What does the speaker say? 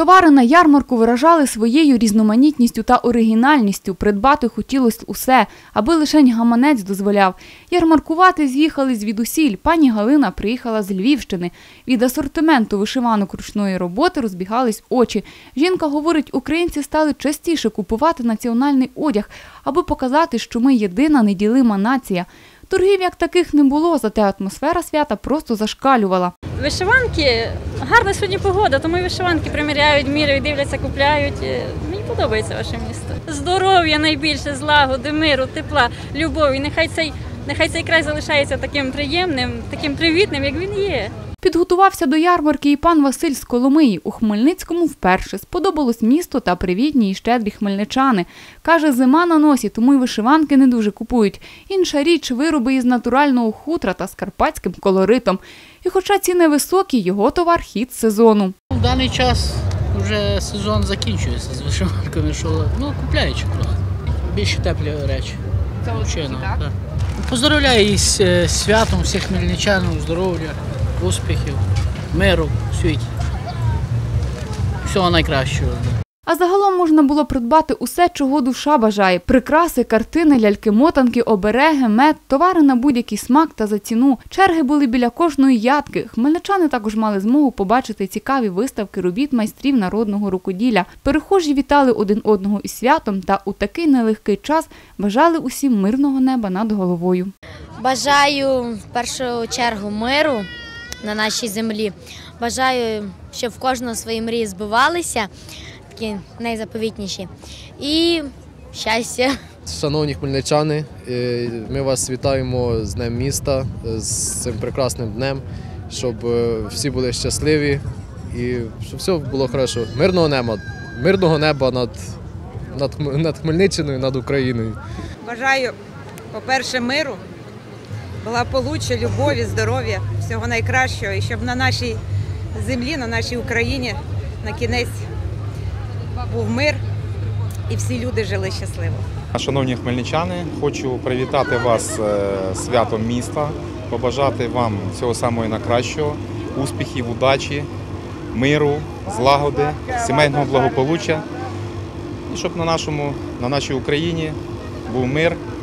Товари на ярмарку виражали своєю різноманітністю та оригінальністю. Придбати хотілося усе, аби лишень гаманець дозволяв. Ярмаркувати з'їхали звідусіль. Пані Галина приїхала з Львівщини. Від асортименту вишиванок ручної роботи розбігались очі. Жінка говорить, українці стали частіше купувати національний одяг, аби показати, що ми єдина неділима нація. Торгів як таких не було, зате атмосфера свята просто зашкалювала. Вишиванки, гарна сьогодні погода, тому і вишиванки приміряють, міряють, дивляться, купляють. Е, Мені подобається ваше місто. Здоров'я найбільше, злагоди, миру, тепла, любові. Нехай цей, нехай цей край залишається таким приємним, таким привітним, як він є. Підготувався до ярмарки і пан Василь з Коломиї. У Хмельницькому вперше сподобалось місто та привітні і щедрі хмельничани. Каже, зима на носі, тому й вишиванки не дуже купують. Інша річ вироби із натурального хутра та з карпатським колоритом. І хоча ціни високі, його товар хід сезону. В даний час вже сезон закінчується з вишиванками, що ну, купляючи. Більше теплі речі. Звичайно, так? Поздравляю із е, святом всіх хмельничанів, здоров'я, успіхів, миру в світі. Всього найкращого. А загалом можна було придбати усе, чого душа бажає: прикраси, картини, ляльки-мотанки, обереги, мед, товари на будь-який смак та за ціну. Черги були біля кожної ядки. Хмельничани також мали змогу побачити цікаві виставки робіт майстрів народного рукоділля. Перехожі вітали один одного із святом та у такий нелегкий час бажали усім мирного неба над головою. Бажаю в першу чергу миру на нашій землі. Бажаю, щоб в кожного свої мрії збивалися, такі найзаповітніші. І щастя. Шановні хмельничани, е, ми вас вітаємо з Днем міста, з цим прекрасним днем, щоб е, всі були щасливі і щоб все було хорошо. Мирного неба, мирного неба над, над, над Хмельниччиною, над Україною. Бажаю, по-перше, миру, благополуччя, любові, здоров'я, всього найкращого, і щоб на нашій землі, на нашій Україні на кінець був мир і всі люди жили щасливо. Шановні хмельничани, хочу привітати вас е, святом міста, побажати вам всього самого найкращого, успіхів, удачі, миру, злагоди, сімейного благополуччя. І щоб на, нашому, на нашій Україні був мир,